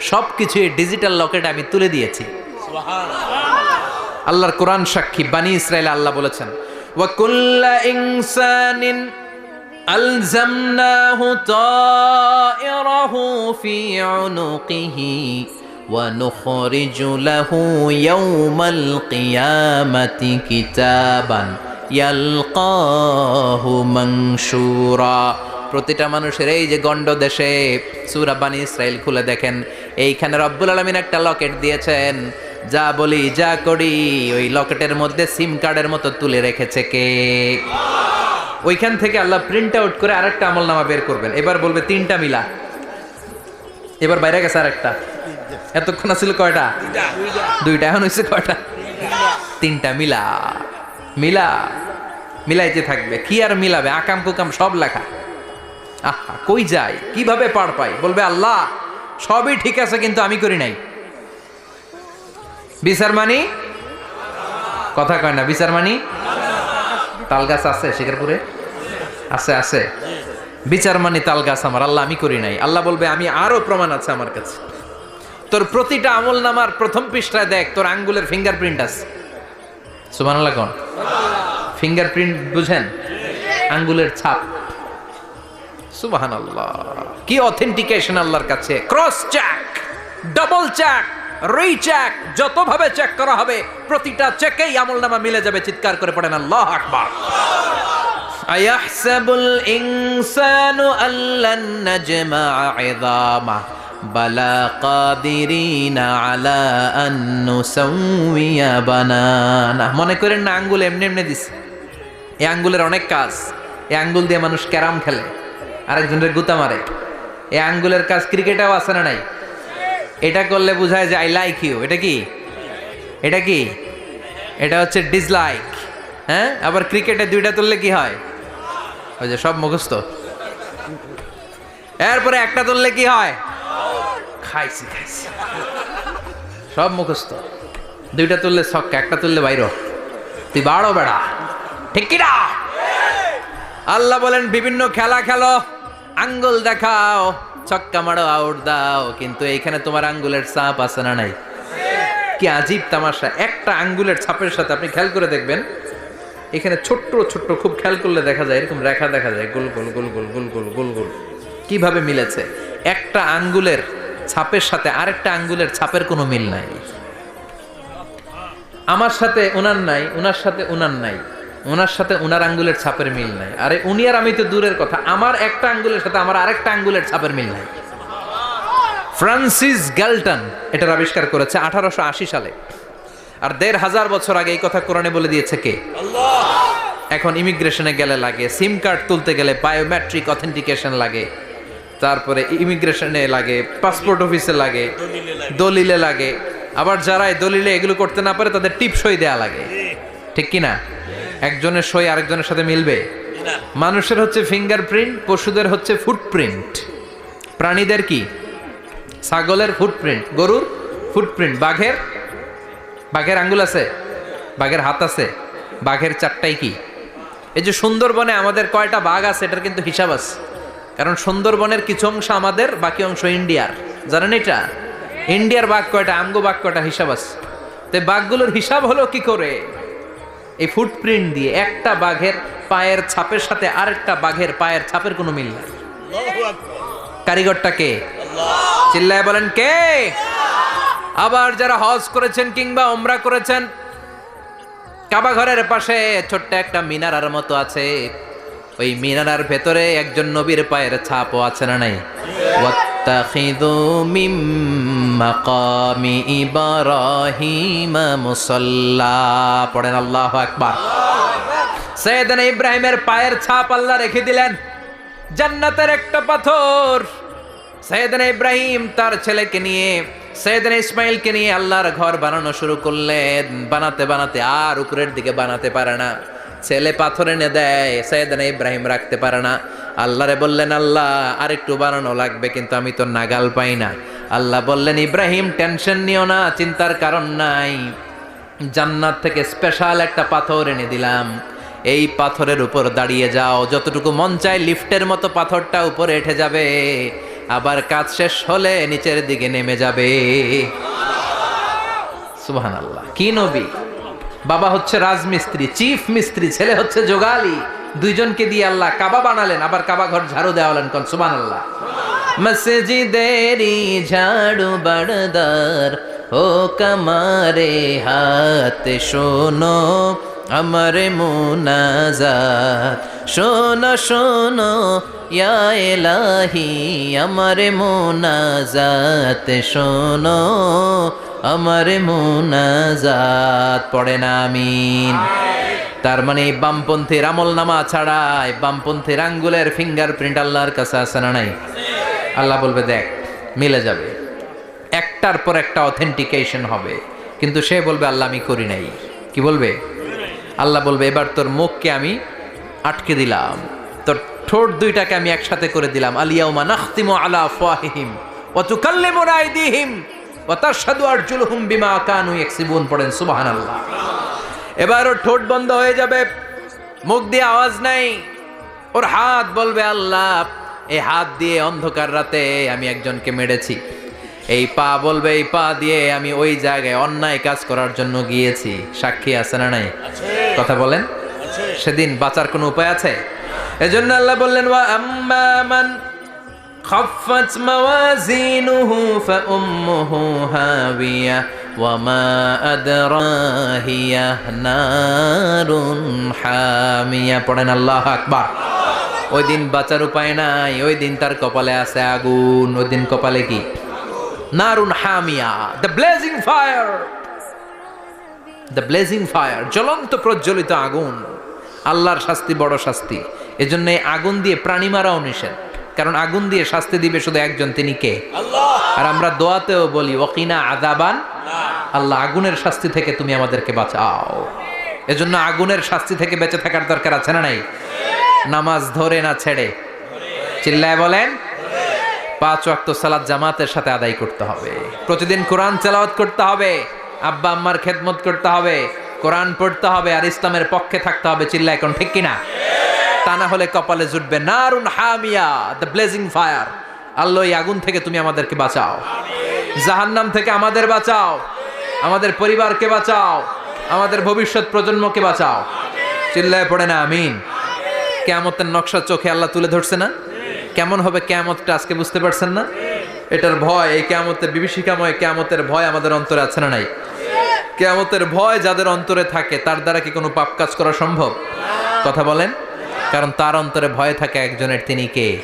সব কিছু এই ডিজিটাল লকেটে আমি তুলে দিয়েছি আল্লাহর কোরআন সাক্ষী বানি ইসরায়েল আল্লাহ বলেছেন وَكُلَّ إِنسَانٍ أَلْزَمْنَاهُ طَائِرَهُ فِي عُنُقِهِ ونخرج له يوم القيامة كتابا يلقاه منشورا প্রতিটা মানুষের এই যে গন্ড দেশে সুরা বানি ইসরায়েল খুলে দেখেন, এইখানে রব্বুল আলমিন একটা লকেট দিয়েছেন, যা বলি, যা করি ওই লকেটের মধ্যে সিম কার্ডের মতো তুলে রেখেছে কে? ওইখান থেকে আল্লাহ প্রিন্ট আউট করে আরেকটা আমল নামা বের করবেন। এবার বলবে তিনটা মিলা। এবার বাইরে গেছে আরেকটা। এতক্ষণ ছিল কয়টা? দুইটা। এখন হয়েছে কয়টা? তিনটা মিলা। মিলা। মিলাইতে থাকবে। কি আর মিলাবে? আকাম কুকাম সব লেখা। আহা, কই যায়? কীভাবে পার পাই? বলবে, আল্লাহ, সবই ঠিক আছে, কিন্তু আমি করি নাই। বিচার মানি? কথা কয় না, বিচার মানি? তাল গাছ আছে শিকারপুরে? আছে আছে। বিচার মানি তাল গাছ আমার, আল্লাহ, আমি করি নাই। আল্লাহ বলবে, আমি আরও প্রমাণ আছে আমার কাছে। তোর প্রতিটা আমল নামার প্রথম পৃষ্ঠায় দেখ, তোর আঙ্গুলের ফিঙ্গারপ্রিন্ট আছে। সুমান আল্লাহ কোন? ফিঙ্গারপ্রিন্ট বুঝেন? আঙ্গুলের ছাপ। সুবাহান আল্লাহ কি অথেন্টিকেশন আল্লাহর কাছে? Cross check double check re check যতভাবে check করা হবে, প্রতিটা চেকেই আমল নামা মিলে যাবে, চিৎকার করে পড়েন আল্লাহ আকবার। আয়াহসাবুল ইনসানু আল্লান নাজমা ইযামা বালা কাদিরিনা আলা আন নুসাউইয়া বানানা। মনে করেন না আঙ্গুল এমনি এমনি দিছে? এই আঙ্গুলের অনেক কাজ। এই আঙ্গুল দিয়ে মানুষ ক্যারাম খেলে। আরেকজনের গুতা মারে। এই আঙ্গুলের কাজ ক্রিকেটেও আছে না নাই? এটা করলে বোঝায় যে আই লাইক ইউ এটা কি? এটা কি? এটা হচ্ছে ডিসলাইক হ্যাঁ? আবার ক্রিকেটে দুইটা তুললে কি হয়? ওই যে সব মুখস্থ। এরপরে একটা তুললে কি হয়? খাইছি খাইছি। সব মুখস্থ। দুইটা তুললে ছক্কা, একটা তুললে বাইর। তুই বাড়ো বেড়া। ঠিক কি না আল্লাহ বলেন, বিভিন্ন খেলা খেলো আঙ্গুল দেখাও, ছক্কা মারো আউট দাও। কিন্তু এইখানে তোমার আঙ্গুলের চাপ আছে না নাই? কি আজীব তামাশা। একটা আঙ্গুলের ছাপের সাথে আপনি খেয়াল করে দেখবেন, এখানে ছোট্ট ছোট্ট খুব খেয়াল করলে দেখা যায়, এরকম রেখা দেখা যায়, গোল গোল গোল গোল গোল গোল গোল গোল। কীভাবে মিলেছে? একটা আঙ্গুলের ছাপের সাথে আরেকটা আঙ্গুলের ছাপের কোনো মিল নাই। আমার সাথে ওনার নাই ওনার সাথে ওনার নাই। ওনার সাথে ওনার আঙ্গুলের ছাপের মিল নাই। আরে উনি আর আমি তো দূরের কথা। আমার একটা আঙ্গুলের সাথে আমার আরেকটা আঙ্গুলের ছাপের মিল নাই। ফ্রান্সিস গ্যালটন এটার আবিষ্কার করেছে আঠারোশো আশি সালে। আর দেড় হাজার বছর আগে এই কথা কোরআনে বলে দিয়েছে কে? এখন ইমিগ্রেশনে গেলে লাগে সিম কার্ড তুলতে গেলে বায়োমেট্রিক অথেন্টিকেশন লাগে তারপরে ইমিগ্রেশনে লাগে পাসপোর্ট অফিসে লাগে দলিলে লাগে। আবার যারা এই দলিলে এগুলো করতে না পারে তাদের টিপসই দেয়া লাগে। ঠিক কি না একজনের সই আরেকজনের সাথে মিলবে। মানুষের হচ্ছে ফিঙ্গারপ্রিন্ট পশুদের হচ্ছে ফুটপ্রিন্ট প্রাণীদের কি? ছাগলের ফুটপ্রিন্ট গরুর ফুটপ্রিন্ট বাঘের? বাঘের আঙ্গুল আছে? বাঘের হাত আছে? বাঘের চারটাই কি? এই যে সুন্দরবনে আমাদের কয়টা বাঘ আছে, এটার কিন্তু হিসাব আছে। কারণ সুন্দরবনের কিছু অংশ আমাদের, বাকি অংশ ইন্ডিয়ার। জানেন এটা? ইন্ডিয়ার বাঘ কয়টা আমগো বাঘ কয়টা হিসাব আছে। তো বাঘগুলোর হিসাব হলো কি করে? এই ফুটপ্রিন্ট দিয়ে একটা বাঘের পায়ের ছাপের সাথে আরেকটা বাঘের পায়ের ছাপের কোনো মিল নাই। কারিগরটা কে? চিল্লায় বলেন কে? আবার যারা হজ করেছেন কিংবা ওমরা করেছেন কাবা ঘরের পাশে ছোট্ট একটা মিনারার মতো আছে। ওই মিনারার ভেতরে একজন নবীর পায়ের ছাপও আছে না নাই? واتخذوا من مقام إبراهيم مصلى পড়েন আল্লাহু আকবার সৈয়দনা ইব্রাহিমের পায়ের ছাপ আল্লাহ রেখে দিলেন জান্নাতের একটা পাথর সৈয়দনা ইব্রাহিম তার ছেলেকে নিয়ে সৈয়দনা ইসমাইলকে নিয়ে আল্লাহর ঘর বানানো শুরু করলেন বানাতে বানাতে আর উপরের দিকে বানাতে পারে না ছেলে পাথর এনে দেয় সৈয়দনা ইব্রাহিম রাখতে পারে না আল্লাহরে বললেন, আল্লাহ আর একটু বানানো লাগবে, কিন্তু আমি তো নাগাল পাই না। আল্লাহ বললেন, ইব্রাহিম, টেনশন নিও না, চিন্তার কারণ নাই। জান্নাত থেকে স্পেশাল একটা পাথর এনে দিলাম। এই পাথরের উপর দাঁড়িয়ে যাও। যতটুকু মন চায় লিফটের মতো পাথরটা উপরে উঠে যাবে। আবার কাজ শেষ হলে নিচের দিকে নেমে যাবে। সুহান আল্লাহ কি নবী? বাবা হচ্ছে রাজমিস্ত্রি, চিফ মিস্ত্রি, ছেলে হচ্ছে যোগালি দুইজনকে দিয়ে আল্লাহ কাবা বানালেন, আবার কাবা ঘর ঝাড়ু দেওয়ালেন কোন? সুবহান আল্লাহ মসজিদেরি ঝাড়ু বড়দার ও কমারে হাত, শোনো আমার মুনাজাত। শোনো শোনো, ইয়া এলাহি আমার মুনাজাত। শোনো আমার মুনাজাত, পড়ে না আমিন। তার মানে বামপন্থীর আমল নামা ছাড়াই বামপন্থীর আঙ্গুলের ফিঙ্গারপ্রিন্ট আল্লাহর কাছে আছে না নাই? আল্লাহ বলবে, দেখ, মিলে যাবে। একটার পর একটা অথেন্টিকেশন হবে। কিন্তু সে বলবে, আল্লাহ আমি করি নাই। কি বলবে? আল্লাহ বলবে, এবার তোর মুখকে আমি আটকে দিলাম। তোর ঠোঁট দুইটাকে আমি একসাথে করে দিলাম। আলিয়াউমা নাখতিমু আলা ওয়া তুকাল্লিমুনা আইদিহিম ওয়া তাশহাদু আরজুলুহুম বিমা কানু ইয়াকসিবুন। পড়েন, সুবহানাল্লাহ। এবার ওর ঠোঁট বন্ধ হয়ে যাবে। মুখ দিয়ে আওয়াজ নাই। ওর হাত বলবে আল্লাহ এই হাত দিয়ে অন্ধকার রাতে আমি একজনকে মেরেছি। এই পা বলবে এই পা দিয়ে আমি ওই জায়গায় অন্যায় কাজ করার জন্য গিয়েছি। সাক্ষী আছে না নাই? কথা বলেন। সেদিন বাঁচার কোনো উপায় আছে? এজন্য আল্লাহ বললেন ওয়া আম্মা মান খাফাত মাওয়াজিনুহু ফা উম্মুহু হাবিয়া। وما أدراهي نار حامية পড়েন আল্লাহ আকবার ওই দিন বাঁচার উপায় নাই ওই দিন তার কপালে আছে আগুন ওই দিন কপালে কি নারুন হামিয়া the blazing fire the blazing fire জ্বলন্ত প্রজ্বলিত আগুন আল্লাহর শাস্তি বড় শাস্তি এজন্য এই আগুন দিয়ে প্রাণী মারাও নিষেধ কারণ আগুন দিয়ে শাস্তি দিবে শুধু একজন তিনি কে আর আমরা দোয়াতেও বলি ওকিনা আদাবান আল্লাহ আগুনের শাস্তি থেকে তুমি আমাদেরকে বাঁচাও। এজন্য আগুনের শাস্তি থেকে বেঁচে থাকার দরকার আছে না নাই? নামাজ ধরে না ছেড়ে? চিল্লায় বলেন, পাঁচ ওয়াক্ত সালাদ জামাতের সাথে আদায় করতে হবে। প্রতিদিন কোরআন চালাওয়াত করতে হবে, আব্বা আম্মার খেদমত করতে হবে, কোরআন পড়তে হবে আর ইসলামের পক্ষে থাকতে হবে চিল্লা এখন ঠিক কিনা? তা না হলে কপালে জুটবে নারুন হামিয়া দ্য ব্লেজিং ফায়ার আল্লাহ আগুন থেকে তুমি আমাদেরকে বাঁচাও। জাহান্নাম থেকে আমাদের বাঁচাও। আমাদের পরিবারকে বাঁচাও। আমাদের ভবিষ্যৎ প্রজন্মকে বাঁচাও। চিল্লায় পড়ে না, আমিন। কেয়ামতের নকশা চোখে আল্লাহ তুলে ধরছে না? কেমন হবে কেয়ামতটা আজকে বুঝতে পারছেন না? এটার ভয়, এই কেয়ামতের বিভীষিকাময় কেয়ামতের ভয় আমাদের অন্তরে আছে না নাই? কেয়ামতের ভয় যাদের অন্তরে থাকে, তার দ্বারা কি কোনো পাপ কাজ করা সম্ভব? কথা বলেন। কারণ তার অন্তরে ভয় থাকে একজনের, তিনি কে?